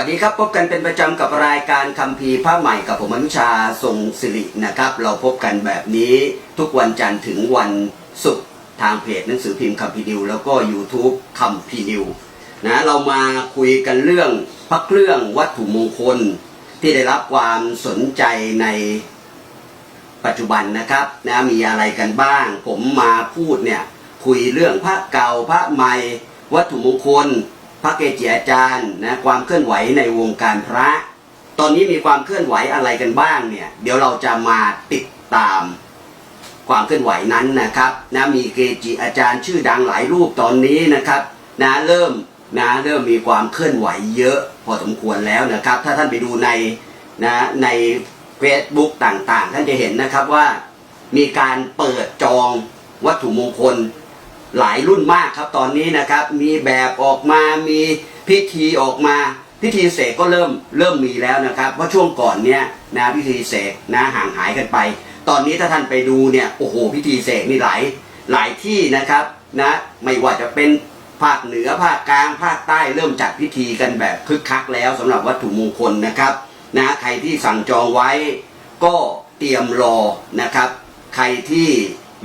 สวัสดีครับ พบกันเป็นประจำกับรายการคัมภีร์ผ้าใหม่กับผมอนุชาทรงสิรินะครับ เราพบกันแบบนี้ทุกวันจันทร์ถึงวันศุกร์ทางเพจหนังสือพิมพ์คัมภีนิวแล้วก็ YouTube คัมภีนิวนะเรามาคุยกันเรื่องพระเครื่องวัตถุมงคล ที่ได้รับความสนใจในปัจจุบันนะครับนะมีอะไรกันบ้าง ผมมาพูดเนี่ยคุยเรื่องพระเก่าพระใหม่วัตถุมงคล พระเกจิอาจารย์นะความเคลื่อนไหวในวงการพระ ตอนนี้มีความเคลื่อนไหวอะไรกันบ้างเนี่ย เดี๋ยวเราจะมาติดตามความเคลื่อนไหวนั้นนะครับนะมีเกจิอาจารย์ชื่อดังหลายรูปตอนนี้นะครับนะเริ่มนะเริ่มมีความเคลื่อนไหวเยอะพอสมควรแล้วนะครับ ถ้าท่านไปดูในนะใน Facebook ต่างๆ ท่านจะเห็นนะครับว่ามีการเปิดจองวัตถุมงคล หลายรุ่นมากครับตอนนี้นะครับ มีแบบออกมามีพิธีออกมาพิธีเสกก็เริ่มเริ่มมีแล้วนะครับเพราะช่วงก่อนเนี้ยนะพิธีเสกนะห่างหายกันไป ตอนนี้ถ้าท่านไปดูเนี่ยโอ้โหพิธีเสกนี่หลายหลายที่นะครับนะไม่ว่าจะเป็นภาคเหนือภาคกลางภาคใต้เริ่มจัดพิธีกันแบบคึกคักแล้วสำหรับวัตถุมงคลนะครับนะใครที่สั่งจองไว้ก็เตรียมรอนะครับ ใครที่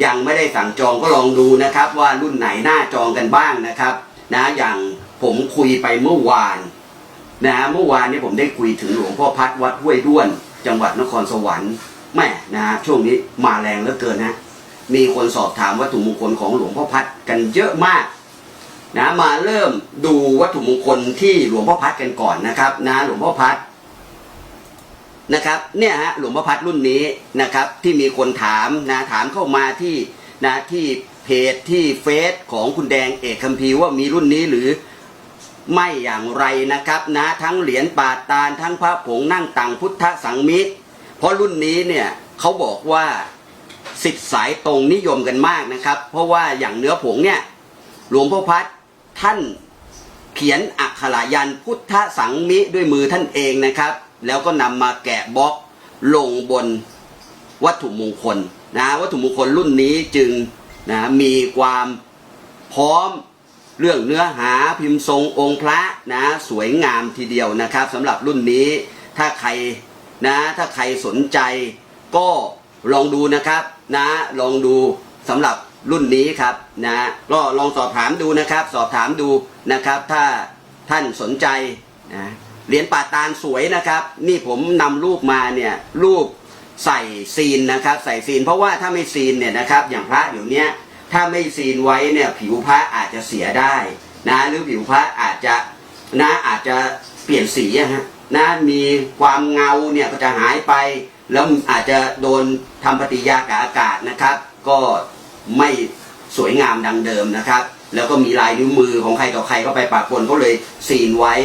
ยังไม่ได้สั่งจองก็ลองดูนะครับ ว่ารุ่นไหนน่าจองกันบ้างนะครับนะอย่างผมคุยไปเมื่อวานนะเมื่อวานนี้ผมได้คุยถึงหลวงพ่อพัดวัดห้วยด้วน จังหวัดนครสวรรค์แม่นะฮะช่วงนี้มาแรงเหลือเกินนะมีคนสอบถามวัตถุมงคลของหลวงพ่อพัดกันเยอะมากนะมาเริ่มดูวัตถุมงคลที่หลวงพ่อพัดกันก่อนนะครับนะหลวงพ่อพัด นะครับเนี่ยฮะหลวงพ่อพัดรุ่นนี้นะครับที่มีคนถามนะถามเข้ามาที่นะที่เพจที่เฟซของคุณแดงเอกคัมภีร์ว่ามีรุ่นนี้หรือไม่อย่างไรนะครับนะทั้งเหรียญปาตาลทั้งพระผงนั่งตังพุทธสังมิตร เพราะรุ่นนี้เนี่ยเขาบอกว่าสิทธิ์สายตรงนิยมกันมากนะครับ เพราะว่าอย่างเนื้อผงเนี่ยหลวงพ่อพัดท่านเขียนอักขระยันพุทธสังมิด้วยมือท่านเองนะครับ แล้วก็นำมาแกะบล็อกลงบนวัตถุมงคลนะวัตถุมงคลรุ่นนี้จึงนะมีความพร้อมเรื่องเนื้อหาพิมพ์ทรงองค์พระนะสวยงามทีเดียวนะครับสำหรับรุ่นนี้ถ้าใครนะถ้าใครสนใจก็ลองดูนะครับนะลองดูสำหรับรุ่นนี้ครับนะก็ลองสอบถามดูนะครับ สอบถามดูนะครับ ถ้าท่านสนใจนะ เหรียญป่าตาลสวยนะครับ นี่ผมนำรูปมาเนี่ยรูปใส่ซีนนะครับใส่ซีน เพราะว่าถ้าไม่ซีนเนี่ยนะครับ อย่างพระอยู่เนี้ยถ้าไม่ซีนไว้เนี่ยผิวพระอาจจะเสียได้นะหรือผิวพระอาจจะนะอาจจะเปลี่ยนสีอะฮะนะมีความเงาเนี่ยก็จะหายไป แล้วอาจจะโดนทำปฏิกิริยากับอากาศนะครับ ก็ไม่สวยงามดังเดิมนะครับ แล้วก็มีลายนิ้วมือของใครต่อใครเข้าไปปะปนก็เลยซีนไว้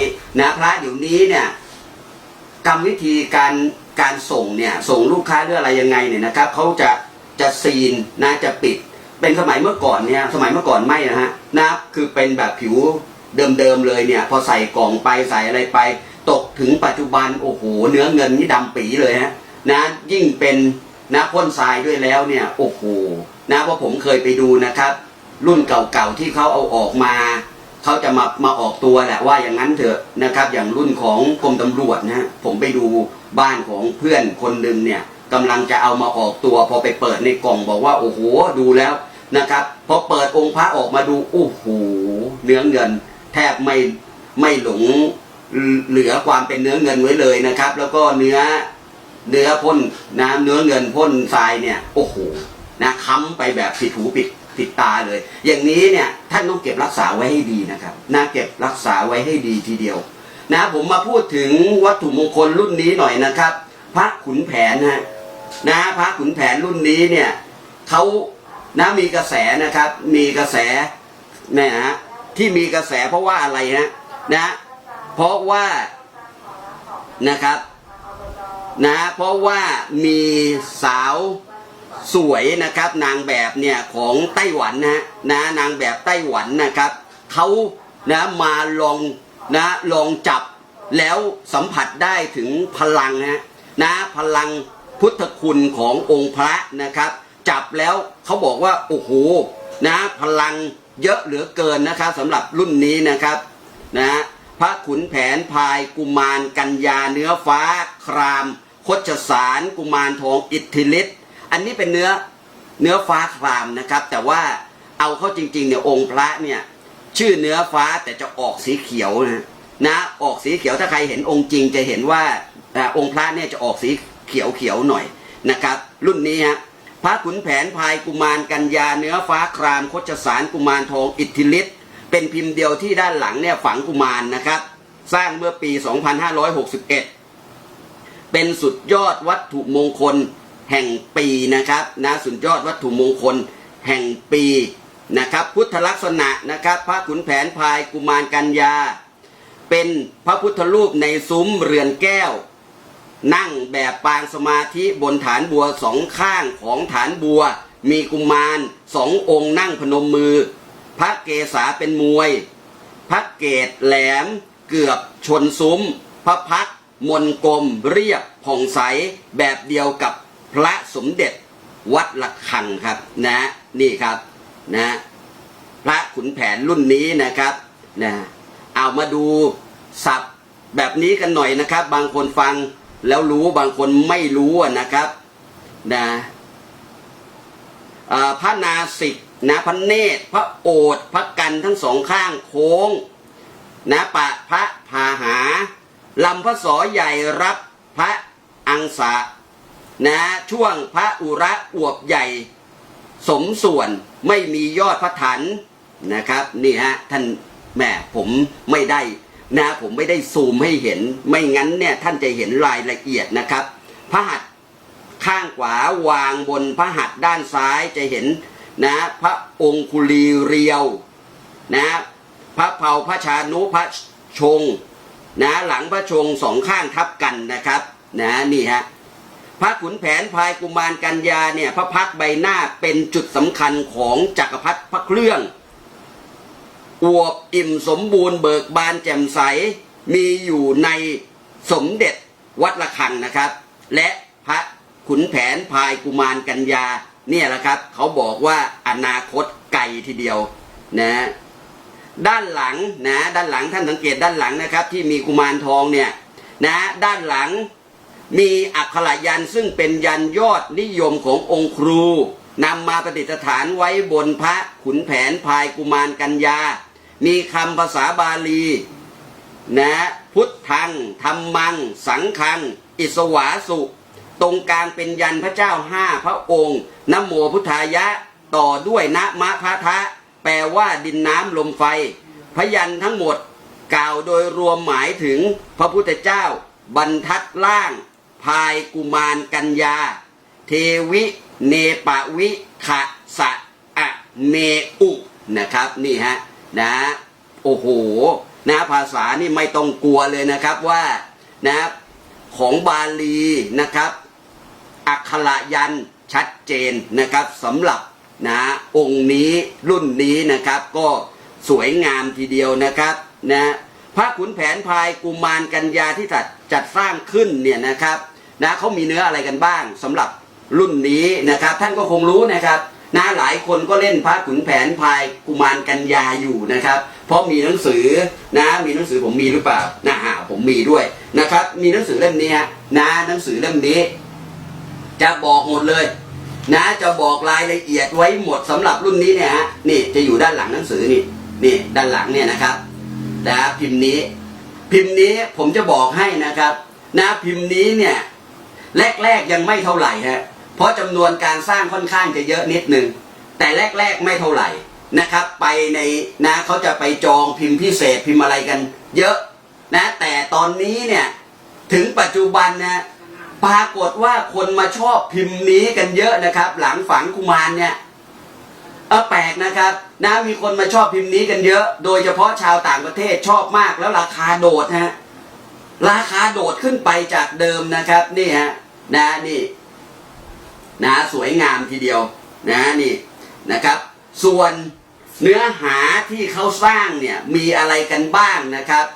นะพระเดี๋ยวนี้เนี่ยกรรมวิธีการการส่งเนี่ยส่งลูกค้าหรืออะไรยังไงเนี่ยนะครับเขาจะจะซีนนะจะปิด เป็นสมัยเมื่อก่อนเนี่ยสมัยเมื่อก่อนไม่นะฮะนะคือเป็นแบบผิวเดิมๆเลยเนี่ย พอใส่กล่องไปใส่อะไรไป ตกถึงปัจจุบันโอ้โหเนื้อเงินนี่ดำปีเลยฮะนะยิ่งเป็นนะพ่นทรายด้วยแล้วเนี่ยโอ้โหนะเพราะผมเคยไปดูนะครับ รุ่นเก่าๆที่เขาเอาออกมาเขาจะมามาออกตัวแหละว่าอย่างนั้นเถอะนะครับ อย่างรุ่นของกรมตำรวจนะผมไปดูบ้านของเพื่อนคนหนึ่งเนี่ยกำลังจะเอามาออกตัว พอไปเปิดในกล่องบอกว่า โอ้โหดูแล้วนะครับพอเปิดองค์พระออกมาดูโอ้โหเนื้อเงิน แทบไม่ไม่หลงเหลือความเป็นเนื้อเงินไว้เลยนะครับ แล้วก็เนื้อเนื้อพ่นน้ำเนื้อเงินพ่นทรายเนี่ย โอ้โหนะค้ำไปแบบผิดหูผิด ผิดตาเลย อย่างนี้เนี่ยท่านต้องเก็บรักษาไว้ให้ดีนะครับนะเก็บรักษาไว้ให้ดีทีเดียว นะผมมาพูดถึงวัตถุมงคลรุ่นนี้หน่อยนะครับ พระขุนแผนฮะนะพระขุนแผนรุ่นนี้เนี่ยเขานะมีกระแสนะครับ มีกระแสเนี่ยฮะที่มีกระแสเพราะว่าอะไรฮะนะเพราะว่านะครับนะเพราะว่ามีสาว สวยนะครับนางแบบเนี่ยของไต้หวันนะนะนางแบบไต้หวันนะครับเขานะมาลองนะลองจับแล้วสัมผัสได้ถึงพลังนะนะพลังพุทธคุณขององค์พระนะครับ จับแล้วเขาบอกว่าโอ้โหนะพลังเยอะเหลือเกินนะครับสำหรับรุ่นนี้นะครับนะพระขุนแผนพายกุมารกัญญาเนื้อฟ้า ครามคชสาร กุมารทองอิทธิฤทธิ์ อันนี้เป็นเนื้อเนื้อฟ้าครามนะครับ แต่ว่าเอาเข้าจริงๆเนี่ยองค์พระเนี่ยชื่อเนื้อฟ้าแต่จะออกสีเขียวนะนะออกสีเขียวถ้าใครเห็นองค์จริงจะเห็นว่าอองค์พระเนี่ยจะออกสีเขียวเขียวๆหน่อยนะครับ รุ่นนี้ฮะพระขุนแผนพายกุมารกัญญาเนื้อฟ้าครามโคชสารกุมารทองอิทธิฤทธิ์เป็นพิมพ์เดียวที่ด้านหลังเนี่ยฝังกุมารนะครับ สร้างเมื่อปี 2561 เป็นสุดยอดวัตถุมงคล แห่งปีนะครับนะสุดยอดวัตถุมงคลแห่งปีนะครับพุทธลักษณะนะครับ พระขุนแผนพายกุมารกัญญา เป็นพระพุทธรูปในซุ้มเรือนแก้ว นั่งแบบปางสมาธิบนฐานบัวสองข้างของฐานบัว มีกุมารสององค์นั่งพนมมือ พระเกศาเป็นมวย พระเกตแหลมเกือบชนซุ้ม พระพักตร์มนกลมเรียบผ่องใสแบบเดียวกับ พระสมเด็จวัดละคังครับนะนี่ครับนะพระขุนแผนรุ่นนี้นะครับนะเอามาดูศัพท์แบบนี้กันหน่อยนะครับ บางคนฟังแล้วรู้บางคนไม่รู้นะครับนะพระนาสิกนะพระเนตร พระโอษพระกันทั้งสองข้างโค้งนะปะพระพาหาลำพระสอใหญ่รับพระอังสะ นะช่วงพระอุระอวบใหญ่ สมส่วนไม่มียอดพระถันนะครับนี่ฮะท่านแหม่ผมไม่ได้นะผมไม่ได้ซูมให้เห็น ไม่งั้นเนี่ยท่านจะเห็นรายละเอียดนะครับ พระหัตถ์ข้างขวาวางบนพระหัตถ์ด้านซ้ายจะเห็นนะพระองคุลีเรียวนะพระเผาพระชานุพระชงนะหลังพระชงสองข้างทับกันนะครับนะนี่ฮะ พระขุนแผนพายกุมารกัญญาเนี่ยพระพักใบหน้าเป็นจุดสำคัญของจักรพรรดิพระเครื่อง อวบอิ่มสมบูรณ์เบิกบานแจ่มใส มีอยู่ในสมเด็จวัดระฆังนะครับ และพระขุนแผนพายกุมารกัญญาเนี่ยแหละครับ เขาบอกว่าอนาคตไกลทีเดียวนะด้านหลังนะด้านหลังท่านสังเกตด้านหลังนะครับ ที่มีกุมารทองเนี่ยนะด้านหลัง มีอักขระยันซึ่งเป็นยันยอดนิยมขององค์ครูนำมาประดิษฐานไว้บนพระขุนแผนพายกุมารกัญญา มีคำภาษาบาลีนะพุทธังธรรมัง สังฆัง อิสวาสุ ตรงกลางเป็นยันพระเจ้าห้าพระองค์นโมพุทธายะต่อด้วยนะมะพะทะ แปลว่าดินน้ำลมไฟ พยันทั้งหมด กล่าวโดยรวมหมายถึงพระพุทธเจ้า บรรทัดล่าง พายกุมารกัญญา เทวิเนปวิขะสะอะเมอุนะครับนี่ฮะนะโอ้โหนะภาษานี่ไม่ต้องกลัวเลยนะครับว่านะของบาลีนะครับอักขระยันชัดเจนนะครับสำหรับนะองค์นี้รุ่นนี้นะครับก็สวยงามทีเดียวนะครับนะพระขุนแผนพายกุมารกัญญาที่จัดจัดสร้างขึ้นเนี่ยนะครับ นะเขามีเนื้ออะไรกันบ้างสำหรับรุ่นนี้นะครับ ท่านก็คงรู้นะครับนะหลายคนก็เล่นพระขุนแผนพายกุมารกัญญาอยู่นะครับ เพราะมีหนังสือนะมีหนังสือผมมีหรือเปล่านะฮะผมมีด้วยนะครับ มีหนังสือเล่มนี้นะหนังสือเล่มนี้ จะบอกหมดเลย นะจะบอกรายละเอียดไว้หมดสำหรับรุ่นนี้เนี่ยฮะนี่จะอยู่ด้านหลังหนังสือนี่นี่ด้านหลังเนี่ยนะครับนะพิมพ์นี้ พิมพ์นี้ผมจะบอกให้นะครับ นะพิมพ์นี้เนี่ย แรกๆยังไม่เท่าไหร่ฮะเพราะจำนวนการสร้างค่อนข้างจะเยอะนิดนึง แต่แรกๆไม่เท่าไหร่นะครับ ไปในนะเขาจะไปจองพิมพ์พิเศษพิมพ์อะไรกัน เยอะนะแต่ตอนนี้เนี่ยถึงปัจจุบันนะปรากฏว่าคนมาชอบพิมพ์นี้กันเยอะนะครับ หลังฝังกุมารเนี่ยเออแปลกนะครับนะมีคนมาชอบพิมพ์นี้กันเยอะ โดยเฉพาะชาวต่างประเทศชอบมากแล้วราคาโดดฮะ ราคาโดดขึ้นไปจากเดิมนะครับ นี่ฮะนะนี่นะสวยงามทีเดียวนะนี่นะครับ ส่วนเนื้อหาที่เขาสร้างเนี่ยมีอะไรกันบ้างนะครับ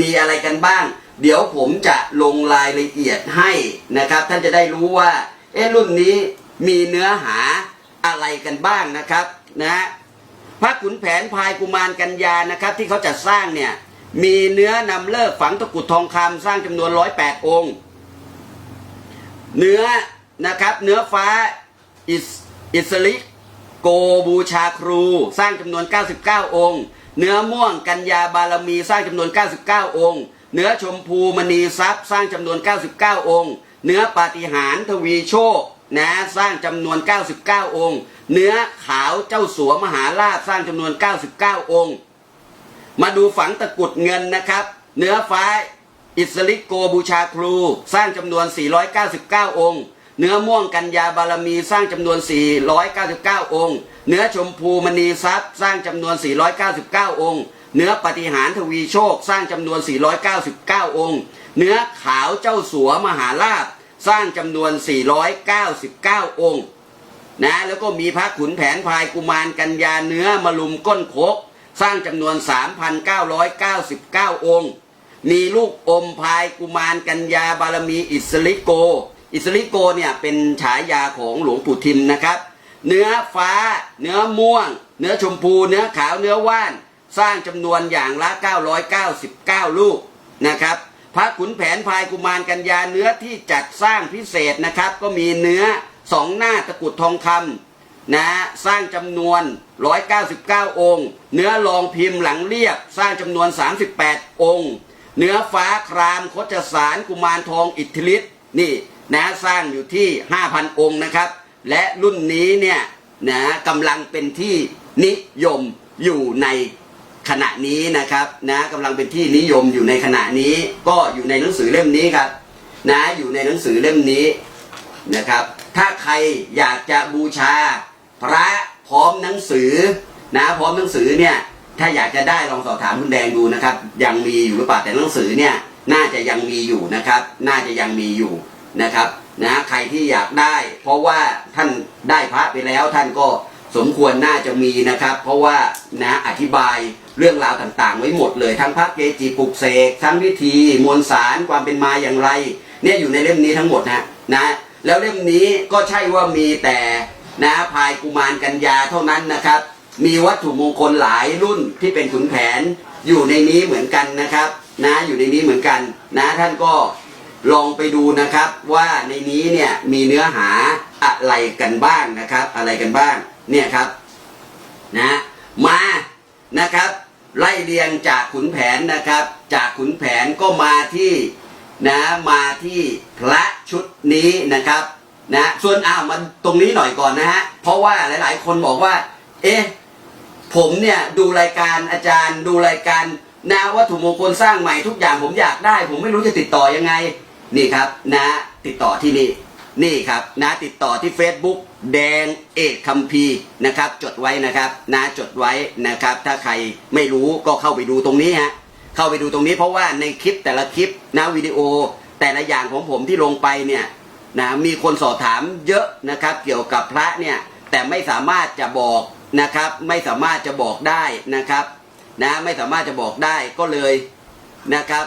มีอะไรกันบ้าง เดี๋ยวผมจะลงรายละเอียดให้นะครับ ท่านจะได้รู้ว่า เอ๊ะรุ่นนี้มีเนื้อหาอะไรกันบ้างนะครับนะพระขุนแผนพายกุมารกัญญานะครับ ที่เขาจัดสร้างเนี่ย มีเนื้อนำเลิกฝังตะกุดทองคำสร้างจำนวน108องค์ เนื้อนะครับเนื้อฟ้าอิสอิสลิกโกบูชาครู สร้างจำนวน 99 องค์ เนื้อม่วงกัญญาบารมีสร้างจำนวน 99 องค์ เนื้อชมพูมณีทรัพย์สร้างจำนวน 99 องค์ เนื้อปาฏิหารทวีโชคนะสร้างจำนวน 99 องค์ เนื้อขาวเจ้าสัวมหาราชสร้างจำนวน 99 องค์ มาดูฝังตะกุดเงินนะครับ เนื้อฟ้าอิสลิกโกบูชาครู สร้างจำนวน 499 องค์ เนื้อม่วงกัญญาบารมีสร้างจำนวน 499 องค์ เนื้อชมพูมณีทรัพย์ สร้างจำนวน 499 องค์ เนื้อปฏิหารทวีโชค สร้างจำนวน 499 องค์ เนื้อขาวเจ้าสัวมหาราช สร้างจำนวน 499 องค์นะแล้วก็มีพระขุนแผนพายกุมารกัญญาเนื้อมลุมก้นคก สร้างจำนวน 3,999 องค์ มีลูกอมพายกุมารกัญญาบารมีอิสลิโก อิสลิโกเนี่ยเป็นฉายาของหลวงปู่ทิมนะครับ เนื้อฟ้า เนื้อม่วง เนื้อชมพู เนื้อขาว เนื้อว่าน สร้างจำนวนอย่างละ 999 ลูกนะครับพระขุนแผนพายกุมารกัญญาเนื้อที่จัดสร้างพิเศษนะครับ ก็มีเนื้อสองหน้าตะกุดทองคำ นะสร้างจำนวน 199 องค์ เนื้อรองพิมพ์หลังเรียบ สร้างจำนวน 38 องค์ เนื้อฟ้าครามโคชสารกุมารทองอิทธิฤทธิ์นี่นะสร้างอยู่ที่ 5,000 องค์นะครับ และรุ่นนี้เนี่ยนะกำลังเป็นที่นิยมอยู่ในขณะนี้นะครับนะกำลังเป็นที่นิยมอยู่ในขณะนี้ ก็อยู่ในหนังสือเล่มนี้ครับนะอยู่ในหนังสือเล่มนี้นะครับ ถ้าใครอยากจะบูชา พระพร้อมหนังสือนะพร้อมหนังสือเนี่ยถ้าอยากจะได้ลองสอบถามคุณแดงดูนะครับ ยังมีอยู่หรือเปล่าแต่หนังสือเนี่ยน่าจะยังมีอยู่นะครับ น่าจะยังมีอยู่นะครับนะใครที่อยากได้ เพราะว่าท่านได้พระไปแล้วท่านก็สมควรน่าจะมีนะครับ เพราะว่านะอธิบายเรื่องราวต่างๆ ไว้หมดเลยทั้งพระเกจิปลุกเสกทั้งวิธีมวลสารความเป็นมาอย่างไร เนี่ยอยู่ในเล่มนี้ทั้งหมดนะนะแล้วเล่มนี้ก็ใช่ว่ามีแต่ นะพายกุมารกัญญาเท่านั้นนะครับ มีวัตถุมงคลหลายรุ่นที่เป็นขุนแผนอยู่ในนี้เหมือนกันนะครับ นะอยู่ในนี้เหมือนกัน นะท่านก็ลองไปดูนะครับว่าในนี้เนี่ยมีเนื้อหาอะไรกันบ้างนะครับ อะไรกันบ้างเนี่ยครับนะมานะครับ ไล่เรียงจากขุนแผนนะครับ จากขุนแผนก็มาที่นะมาที่พระชุดนี้นะครับ นะส่วนอ้าวมันตรงนี้หน่อยก่อนนะฮะเพราะว่าหลาย ๆ คนบอกว่า เอ๊ะผมเนี่ยดูรายการอาจารย์ ดูรายการนะวัตถุมงคลสร้างใหม่ทุกอย่างผมอยากได้ ผมไม่รู้จะติดต่อยังไง นี่ครับนะติดต่อที่นี่นี่ครับนะติดต่อที่ Facebook แดงเอกคัมภีนะครับ จดไว้นะครับนะจดไว้นะครับ ถ้าใครไม่รู้ก็เข้าไปดูตรงนี้ฮะเข้าไปดูตรงนี้เพราะว่าในคลิปแต่ละคลิปนะวิดีโอแต่ละอย่างของผมที่ลงไปเนี่ย นะมีคนสอบถามเยอะนะครับเกี่ยวกับพระเนี่ยแต่ไม่สามารถจะบอกนะครับ ไม่สามารถจะบอกได้นะครับนะไม่สามารถจะบอกได้ก็เลยนะครับ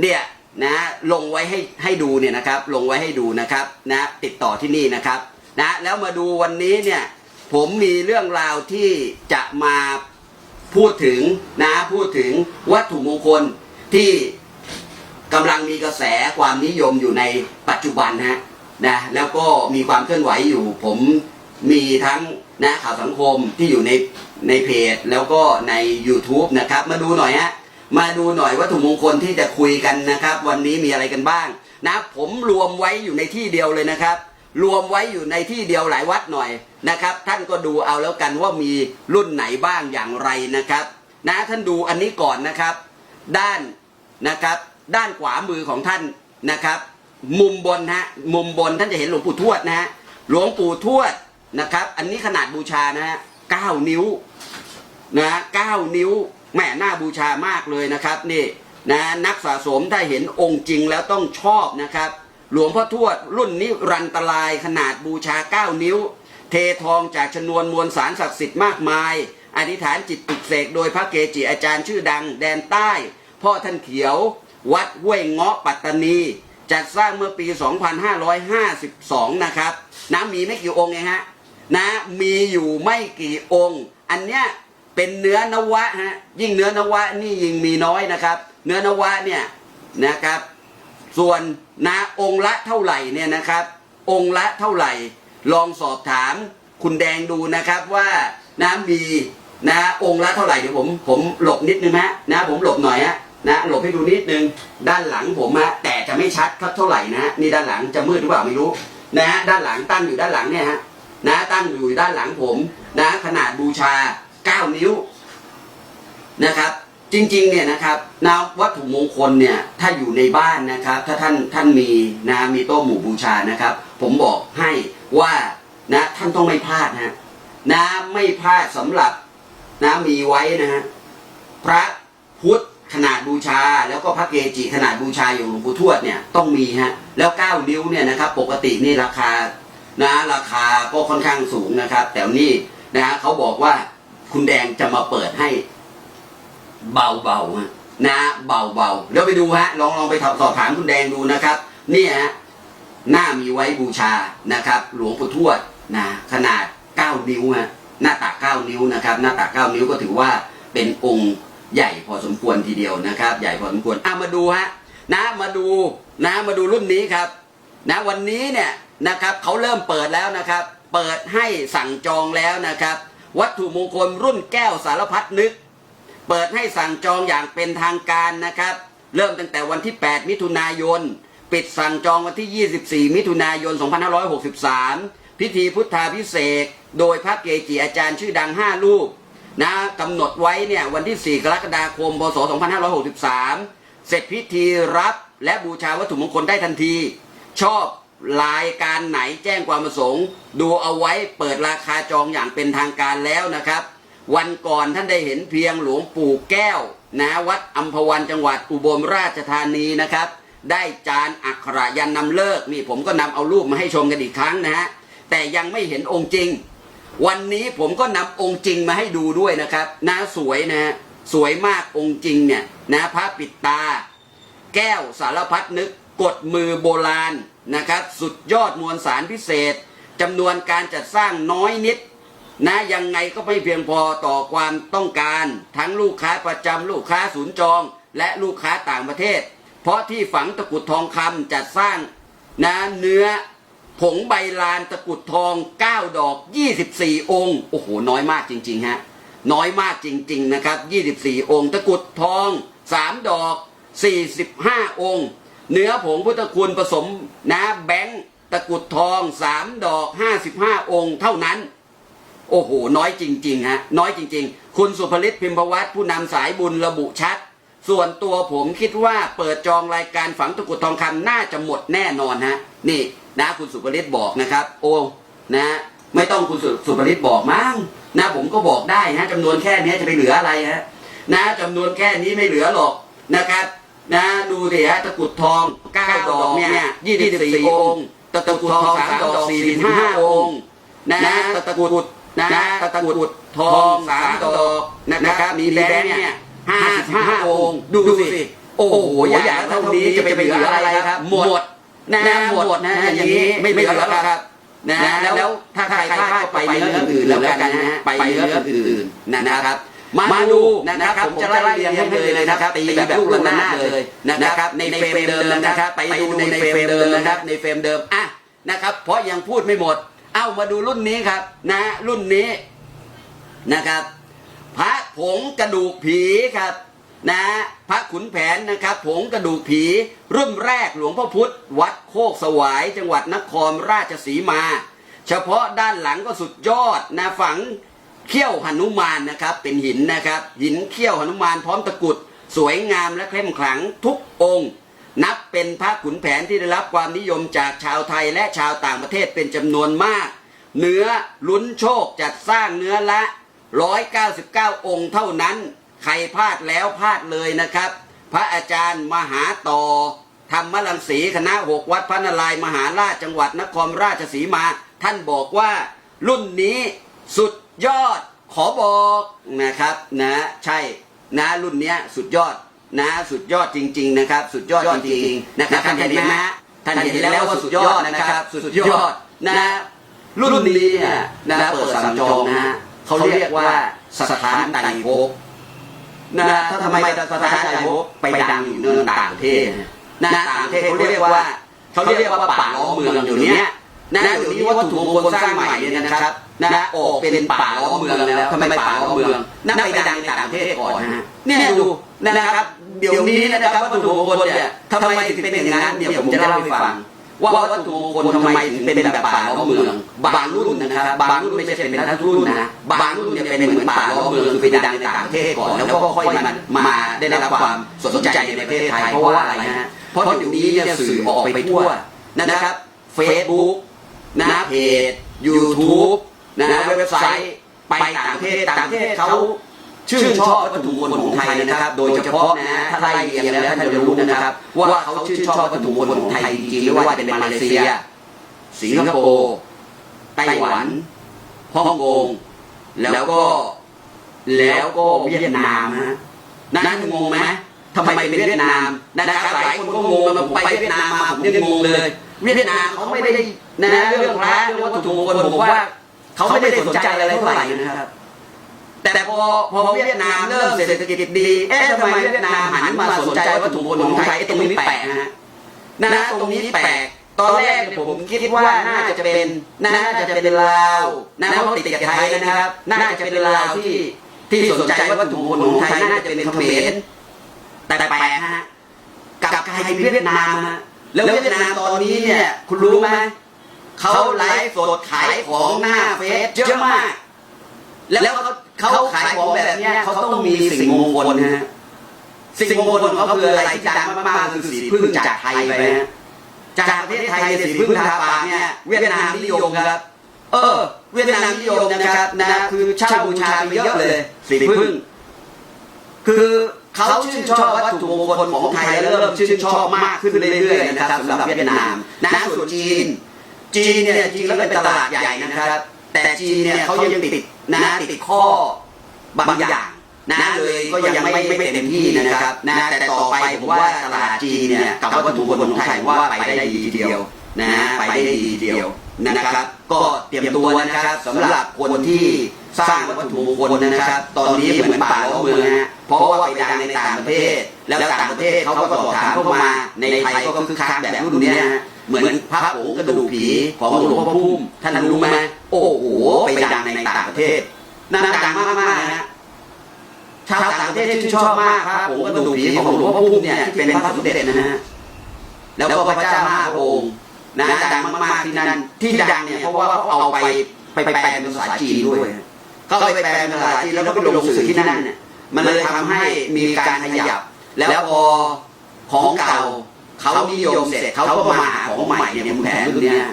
เนี่ยนะลงไว้ให้ให้ดูเนี่ยนะครับ ลงไว้ให้ดูนะครับนะติดต่อที่นี่นะครับนะแล้วมาดูวันนี้เนี่ยผมมีเรื่องราวที่จะมาพูดถึงนะพูดถึงวัตถุมงคลที่ กำลังมีกระแสความนิยมอยู่ในปัจจุบันฮะนะแล้วก็มีความเคลื่อนไหวอยู่ ผมมีทั้งนะข่าวสังคมที่อยู่ในในเพจ แล้วก็ใน YouTube นะครับ มาดูหน่อยฮะมาดูหน่อยวัตถุมงคลที่จะคุยกันนะครับ วันนี้มีอะไรกันบ้าง นะ ผมรวมไว้อยู่ในที่เดียวเลยนะครับ รวมไว้อยู่ในที่เดียวหลายวัดหน่อยนะครับ ท่านก็ดูเอาแล้วกันว่ามีรุ่นไหนบ้างอย่างไรนะครับ นะท่านดูอันนี้ก่อนนะครับ ด้านนะครับ ด้านขวามือของท่านนะครับ มุมบนฮะมุมบนท่านจะเห็นหลวงปู่ทวดนะฮะหลวงปู่ทวดนะครับ อันนี้ขนาดบูชานะฮะเก้านิ้วนะเก้านิ้วแหม่น่าบูชามากเลยนะครับนี่นะนักสะสมถ้าเห็นองค์จริงแล้วต้องชอบนะครับ หลวงพ่อทวดรุ่นนิรันตรายขนาดบูชาเก้านิ้ว เททองจากชนวนมวลสารศักดิ์สิทธิ์มากมาย อธิษฐานจิตปลุกเสกโดยพระเกจิอาจารย์ชื่อดังแดนใต้ พ่อท่านเขียว วัดห้วยเงาะปัตตานี จัดสร้างเมื่อปี 2552 นะครับนะมีไม่กี่องค์เองฮะนะมีอยู่ไม่กี่องค์ อันเนี้ยเป็นเนื้อนวะฮะยิ่งเนื้อนวะนี่ยิ่งมีน้อยนะครับ เนื้อนวะเนี่ยนะครับ ส่วนนะองค์ละเท่าไหร่เนี่ยนะครับ องค์ละเท่าไหร่ ลองสอบถามคุณแดงดูนะครับว่านะมีนะองค์ละเท่าไหร่เดี๋ยวผมผมหลบนิดนึงฮะนะผมหลบหน่อยฮะ นะหลบให้ดูนิดนึงด้านหลังผมฮะแต่จะไม่ชัดเท่าไหร่นะฮะนี่ด้านหลังจะมืดหรือเปล่าไม่รู้นะฮะด้านหลังตั้งอยู่ด้านหลังเนี่ยฮะนะตั้งอยู่ด้านหลังผมนะขนาดบูชา 9 นิ้วนะครับ จริงๆเนี่ยนะครับนะวัตถุมงคลเนี่ยถ้าอยู่ในบ้านนะครับ ถ้าท่านท่านมีนะมีโต๊ะหมู่บูชานะครับ ผมบอกให้ว่านะท่านต้องไม่พลาดนะนะไม่พลาดสำหรับนะมีไว้นะฮะพระพุทธ ขนาดบูชาแล้วก็พระเกจิขนาดบูชาอย่างหลวงปู่ทวดเนี่ยต้องมีฮะแล้วเก้านิ้วเนี่ยนะครับปกตินี่ราคานะราคาก็ค่อนข้างสูงนะครับ แต่นี่นะฮะเขาบอกว่าคุณแดงจะมาเปิดให้เบาๆฮะนะเบาๆแล้วไปดูฮะลองลองไปสอบถามคุณแดงดูนะครับเนี่ยฮะหน้ามีไว้บูชานะครับ หลวงปู่ทวดนะขนาด 9 นิ้วฮะหน้าตัก9นิ้วนะครับ หน้าตัก9นิ้วก็ถือว่าเป็นองค์ ใหญ่พอสมควรทีเดียวนะครับ ใหญ่พอสมควรอะมาดูฮะนะมาดูนะมาดูรุ่นนี้ครับ นะวันนี้เนี่ยนะครับเขาเริ่มเปิดแล้วนะครับ เปิดให้สั่งจองแล้วนะครับ วัตถุมงคลรุ่นแก้วสารพัดนึก เปิดให้สั่งจองอย่างเป็นทางการนะครับ เริ่มตั้งแต่วันที่ 8 มิถุนายน ปิดสั่งจองวันที่ 24 มิถุนายน 2563 พิธีพุทธาพิเศษ โดยพระเกจิอาจารย์ชื่อดัง 5 รูป นะกำหนดไว้เนี่ยวันที่ 4 กรกฎาคมพศ 2563 เสร็จพิธีรับและบูชาวัตถุมงคลได้ทันที ชอบรายการไหนแจ้งความประสงค์ ดูเอาไว้เปิดราคาจองอย่างเป็นทางการแล้วนะครับ วันก่อนท่านได้เห็นเพียงหลวงปู่แก้วนะวัดอัมพวันจังหวัดอุบลราชธานีนะครับ ได้จานอักขระยันนำเลิกนี่ผมก็นำเอารูปมาให้ชมกันอีกครั้งนะฮะแต่ยังไม่เห็นองค์จริง วันนี้ผมก็นำองค์จริงมาให้ดูด้วยนะครับน่าสวยนะฮะสวยมากองค์จริงเนี่ยนะพระปิดตา แก้วสารพัดนึกกดมือโบราณนะครับ สุดยอดมวลสารพิเศษจำนวนการจัดสร้างน้อยนิด นะยังไงก็ไม่เพียงพอต่อความต้องการ ทั้งลูกค้าประจำลูกค้าศูนย์จอง และลูกค้าต่างประเทศ เพราะที่ฝังตะกุดทองคำจัดสร้างนะเนื้อ ผงใบลานตะกุดทอง 9 ดอก 24 องค์ โอ้โห น้อยมากจริง ๆ ฮะ น้อยมากจริง ๆ นะครับ 24 องค์ ตะกุดทอง 3 ดอก 45 องค์ เนื้อผงพุทธคุณผสมนะแบงค์ตะกุดทอง 3 ดอก 55 องค์ เท่านั้น โอ้โห น้อยจริง ๆ ฮะ น้อยจริง ๆ คุณสุภฤทธิ์พิมพวัตรผู้นำสายบุญระบุชัด ส่วนตัวผมคิดว่าเปิดจองรายการฝังตะกุดทองคำน่าจะหมดแน่นอนฮะ นี่ นะคุณสุภฤทธิ์บอกนะครับ โอ้นะ ไม่ต้องคุณสุสุภฤทธิ์บอกมั้งนะผมก็บอกได้นะจำนวนแค่นี้จะไปเหลืออะไรฮะนะจำนวนแค่นี้ไม่เหลือหรอกนะครับ นะดูดิฮะตะกรุดทองเก้าดอกเนี่ยยี่สิบสี่องค์ตะกรุดทองสามดอกสี่สิบห้าองค์นะตะกรุดนะตะกรุดทองสามดอกนะครับมีแบงค์เนี่ยห้าสิบห้าองค์ดูสิโอ้โหอย่างเท่านี้จะไปเหลืออะไรครับ หมด นะหมดนะอย่างนี้ไม่เหลือแล้วครับนะแล้วถ้าใครพลาดก็ไปเรื่องอื่นแล้วกันนะฮะไปเรื่องอื่นนะครับ มาดูนะครับผมจะไล่เรียงให้เลยนะครับตีแบบลูกระนาดเลยนะครับ ในเฟรมเดิมนะครับ ไปดูในเฟรมเดิมนะครับ ในเฟรมเดิมอะนะครับ เพราะยังพูดไม่หมด เอ้ามาดูรุ่นนี้ครับ นะรุ่นนี้นะครับ พระผงกระดูกผีครับ นะพระขุนแผนนะครับผงกระดูกผี รุ่นแรกหลวงพ่อพุธวัดโคกสวายจังหวัดนครราชสีมา เฉพาะด้านหลังก็สุดยอดนะฝังเขี้ยวหนุมานนะครับ เป็นหินนะครับ หินเขี้ยวหนุมานพร้อมตะกุด สวยงามและเข้มขลังทุกองค์ นับเป็นพระขุนแผนที่ได้รับความนิยมจากชาวไทยและชาวต่างประเทศเป็นจำนวนมาก เนื้อลุ้นโชคจัดสร้างเนื้อละ 199 องค์เท่านั้น ใครพลาดแล้วพลาดเลยนะครับ พระอาจารย์มหาต่อธรรมลังสีคณะหกวัดพระนารายมหาราชจังหวัดนครราชสีมา ท่านบอกว่า รุ่นนี้สุดยอดขอบอกนะครับนะใช่นะรุ่นเนี้ยสุดยอดนะสุดยอดจริง ๆ นะครับ สุดยอดจริงๆนะครับท่านเห็นไหมฮะท่านเห็นแล้วว่าสุดยอดนะครับ สุดยอดนะรุ่นนี้เนี่ยนะเปิดสั่งจองนะเขาเรียกว่าสถานไต่ภ นะถ้าทำไมสถานไต่ภพไปดังอยู่เนืองต่างประเทศนะต่างประเทศเขาเรียกว่าเขาเรียกว่าป่าล้อมเมืองอยู่เนี้ยนะเดี๋ยวนี้วัตถุมงคลสร้างใหม่เนี่ยนะครับนะออกเป็นป่าล้อมเมืองแล้วทำไมป่าล้อมเมืองนั่นไปดังในต่างประเทศก่อนนะฮะเนี่ยดูนะครับ เดี๋ยวนี้นะครับวัตถุมงคลเนี่ยทำไมถึงเป็นอย่างนั้นเดี๋ยวผมจะเล่าให้ฟัง ว่าวัตถุมงคลทำไมถึงเป็นแบบป่าล้อมเมือง บางรุ่นนะครับ บางรุ่นไม่ใช่เป็นทั้งรุ่นนะบางรุ่นเนี่ยเป็นเหมือนป่าล้อมเมืองคือไปดังในต่างประเทศก่อนแล้วก็ค่อยมามาได้รับความสนใจในประเทศไทยเพราะว่าอะไรฮะเพราะเดี๋ยวนี้เนี่ยสื่อออกไปทั่วนะครับ Facebook นะเพจ YouTube นะเว็บไซต์ไปต่างประเทศต่างประเทศเขา ชื่นชอบวัตถุมงคลของไทยนะครับ โดยเฉพาะนะถ้าไล่เรียงแล้วท่านจะรู้นะครับ ว่าเขาชื่นชอบวัตถุมงคลของไทยจริงๆไม่ว่าจะเป็นมาเลเซีย สิงคโปร์ไต้หวันฮ่องกงแล้วก็แล้วก็เวียดนามฮะนั่นงงไหมทำไมเป็นเวียดนามนะครับหลายคนก็งงมาไปเวียดนามมาผมยังงงเลย เวียดนามเขาไม่ได้นะเรื่องพระเรื่องวัตถุมงคลผมว่าเขาไม่ได้สนใจอะไรเท่าไหร่นะครับ แต่พอพอเวียดนามเริ่มเศรษฐกิจดี เอ๊ะทำไมเวียดนามหันมาสนใจวัตถุมงคลของไทยไอ้ตรงนี้แปลกนะฮะนะตรงนี้แปลกตอนแรกผมคิดว่าน่าจะเป็นน่าจะเป็นลาวนะเพราะติดกับไทยนะครับ น่าจะเป็นลาวที่ที่สนใจวัตถุมงคลของไทยน่าจะเป็นเขมรแต่แปลกฮะกับกลายเป็นเวียดนามฮะแล้วเวียดนามตอนนี้เนี่ย คุณรู้ไหมเขาไลฟ์สดขายของหน้าเฟซเยอะมาก แล้วเขา เขาขายของแบบเนี้ยเขาต้องมีสิ่งมงคลนะฮะสิ่งมงคลของเขาคืออะไรที่ดังมากๆคือสีพึ่งจากไทยไปนะฮะจากประเทศไทยเนี่ยสีพึ่งทาปากเนี่ยเวียดนามนิยมครับ เออ เวียดนามนิยมนะครับนะคือเช่าบูชาไปเยอะเลยสีพึ่ง คือเขาชื่นชอบวัตถุมงคลของไทยแล้วเริ่มชื่นชอบมากขึ้นเรื่อยๆนะครับสำหรับเวียดนามนะส่วนจีน จีนเนี่ยจริงแล้วเป็นตลาดใหญ่นะครับ แต่จีนเนี่ยเขายังติด นะติดข้อบางอย่างนะเลยก็ยังไม่ไม่เต็มที่นะครับนะแต่ต่อไปผมว่าตลาดจีนเนี่ยกับวัตถุมงคลของไทยว่าไปได้ดีเดียวนะไปได้ดีเดียวนะครับ ก็เตรียมตัวนะครับสำหรับคนที่สร้างวัตถุมงคลนะครับ ตอนนี้เหมือนป่าล้อมเมืองฮะเพราะว่าไปดังในต่างประเทศ แล้วต่างประเทศเขาก็สอบถามเข้ามาในไทยก็คึกคักแบบรุ่นนี้ฮะ เหมือนพระผงกระดูกผีของหลวงพ่อพุ่มท่านรู้ไหมโอ้โหไปดังในต่างประเทศน่าดังมากๆนะฮะชาวต่างประเทศชื่นชอบมากครับผมกระดูกผีของหลวงพ่อพุ่มเนี่ยที่เป็นพระสมเด็จนะฮะแล้วก็พระเจ้าห้าพระองค์นะดังมากๆที่นั่นที่ดังเนี่ยเพราะว่าเขาเอาไปไปแปลเป็นภาษาจีนด้วยเขาไปแปลเป็นภาษาจีนแล้วก็ไปลงสื่อที่นั่นเนี่ยมันเลยทำให้มีการขยับ แล้วพอของเก่า เขานิยมเสร็จเขาก็มาหาของใหม่เนี่ยคุณแผนเนี้ย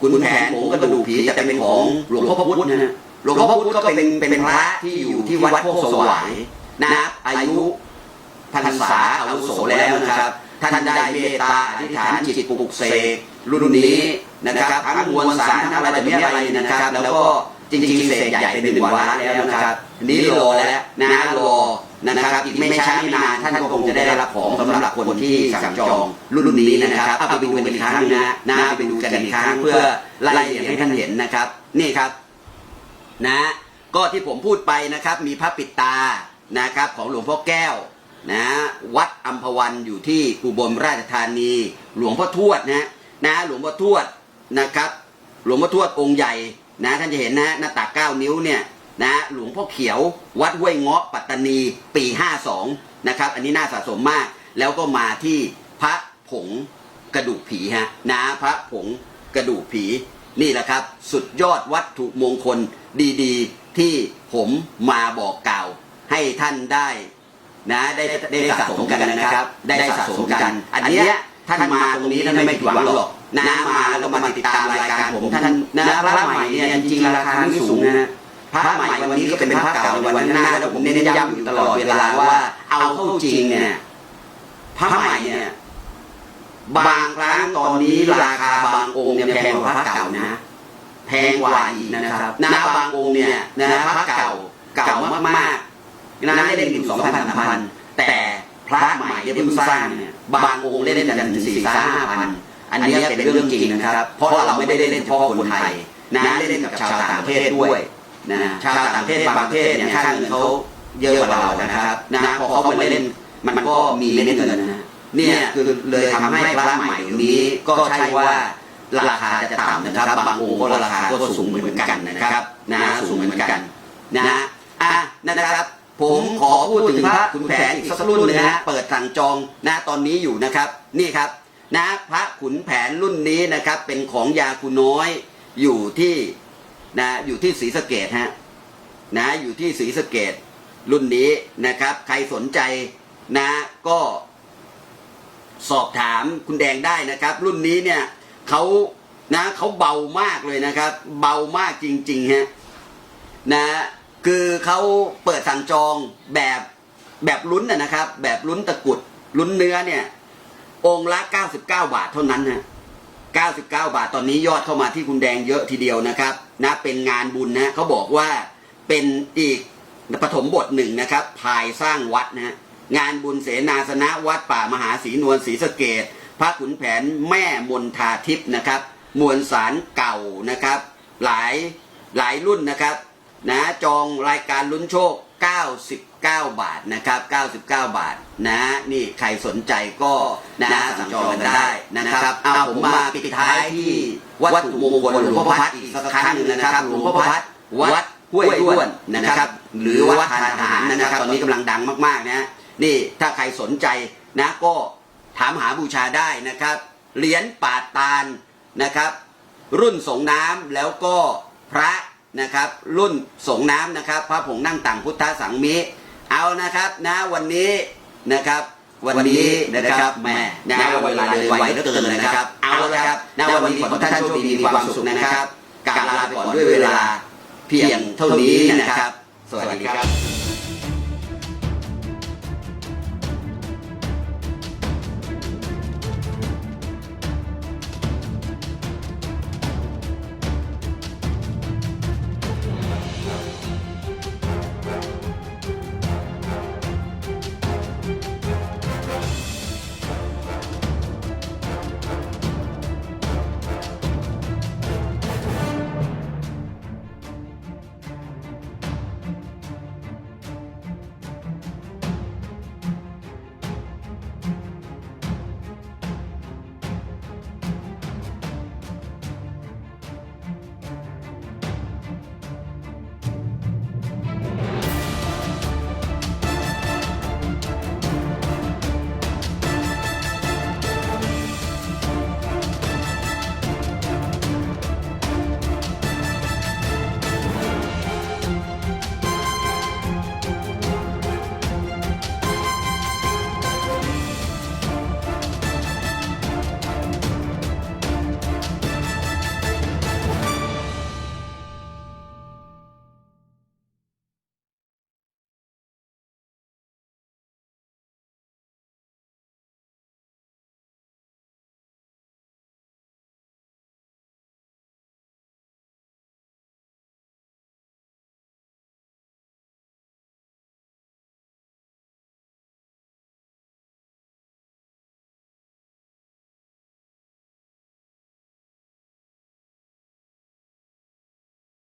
คุณแผนผมกระดูกผีจะเป็นของหลวงพ่อพุธนะฮะหลวงพ่อพุธก็เป็นเป็นพระที่อยู่ที่วัดโคกสวายนะอายุพรรษาอาวุโสแล้วนะครับท่านได้เมตตาอธิษฐานจิตปลุกเสกรุ่นนี้นะครับทั้งมวลสารทั้งอะไรแบบนี้อะไรนะครับ แล้วก็จริงๆเสกใหญ่เป็นหนึ่งวาระแล้วนะครับนี้รอแล้วนะรอ นะครับอีกไม่ช้าไม่นานท่านก็คงจะได้รับของสำหรับคนที่สั่งจองรุ่นนี้นะครับเอาไปดูกันอีกครั้งนะนะไปดูกันอีกครั้งเพื่อไล่เรียงให้ท่านเห็นนะครับ นี่ครับ นะ ก็ที่ผมพูดไปนะครับ มีพระปิดตานะครับ ของหลวงพ่อแก้วนะวัดอัมพวันอยู่ที่อุบลราชธานี หลวงพ่อทวดนะนะหลวงพ่อทวดนะครับ หลวงพ่อทวดองค์ใหญ่นะท่านจะเห็นนะหน้าตักเก้านิ้วเนี่ย นะหลวงพ่อเขียววัดห้วยเงาะปัตตานีปี 52 นะครับ อันนี้น่าสะสมมาก แล้วก็มาที่พระผงกระดูกผีฮะนะพระผงกระดูกผีนี่แหละครับ สุดยอดวัตถุมงคลดีๆ ที่ผมมาบอกกล่าว ให้ท่านได้นะได้ได้ได้สะสมกันนะครับ ได้สะสมกัน อันนี้ท่านมาตรงนี้ท่านไม่ผิดหวังหรอกนะมาแล้วก็มาติดตามรายการผมท่านนะพระใหม่เนี่ยจริงๆราคาไม่สูงนะ พระใหม่วันนี้ก็เป็นพระเก่าในวันหน้าแล้วผมเน้นย้ำอยู่ตลอดเวลาว่าเอาเข้าจริงเนี่ยพระใหม่เนี่ยบางครั้งตอนนี้ราคาบางองค์เนี่ยแพงกว่าพระเก่านะแพงกว่าอีกนะครับนะบางองค์เนี่ยนะพระเก่าเก่ามากๆนะเล่นถึงสองพันสามพันแต่พระใหม่ที่เพิ่งสร้างเนี่ยบางองค์เล่นกันถึงสี่สห้าพันอันนี้เป็นเรื่องจริงนะครับ เพราะเราไม่ได้เล่นเฉพาะคนไทยนะเล่นกับชาวต่างประเทศด้วย นะชาวต่างประเทศบางประเทศเนี่ยค่าเงินเขาเยอะกว่าเรานะครับนะพอเขามาเล่นมันก็มีเม็ดเงินนะเนี่ยคือเลยทำให้พระใหม่นี้ก็ใช่ว่าราคาจะต่ำนะครับ บางองค์ก็ราคาก็สูงเหมือนกันนะครับนะสูงเหมือนกันนะอะนะครับ ผมขอพูดถึงพระขุนแผนอีกสักรุ่นหนึงนะฮะเปิดสั่งจองนะตอนนี้อยู่นะครับ นี่ครับนะพระขุนแผนรุ่นนี้นะครับ เป็นของยาคูน้อยอยู่ที่ นะอยู่ที่ศรีสะเกดฮะนะอยู่ที่ศรีสะเกดรุ่นนี้นะครับ ใครสนใจนะก็สอบถามคุณแดงได้นะครับ รุ่นนี้เนี่ยเขานะเขาเบามากเลยนะครับ เบามากจริงๆฮะนะคือเขาเปิดสั่งจองแบบแบบลุ้นนะครับ แบบลุ้นตะกุดลุ้นเนื้อเนี่ย องค์ละ 99 บาทเท่านั้นนะ 99 บาทตอนนี้ยอดเข้ามาที่คุณแดงเยอะทีเดียวนะครับนะเป็นงานบุญนะเขาบอกว่าเป็นอีกปฐมบทหนึ่งนะครับภายสร้างวัดนะฮะงานบุญเสนาสนะวัดป่ามหาศรีนวลศรีสะเกดพระขุนแผนแม่มนทาทิพย์นะครับ มวลสารเก่านะครับ หลายหลายรุ่นนะครับนะจองรายการลุ้นโชค 99 บาทนะครับ 99 บาทนะนี่ใครสนใจก็นะสั่งจองกันได้นะครับเอาผมมาปิดท้ายที่วัตถุมงคลหลวงพ่อพัดอีกสักครั้งหนึงนะครับหลวงพ่อพัดวัดห้วยด้วนนะครับ หรือวัดทานอาหารนะครับ ตอนนี้กำลังดังมากๆนะนี่ถ้าใครสนใจนะก็ถามหาบูชาได้นะครับ เหรียญปาดตาลนะครับ รุ่นสงน้ำแล้วก็พระ นะครับ รุ่นสงน้ำนะครับ พระผงนั่งต่างพุทธสังมิเอานะครับนะวันนี้นะครับวันนี้นะครับแหม่นะเวลาเดินไวเหลือเกินนะครับ เอาละครับนะวันนี้ขอให้ท่านโชคดีมีความสุขนะครับกราบลาไปก่อนด้วยเวลาเพียงเท่านี้นะครับ สวัสดีครับ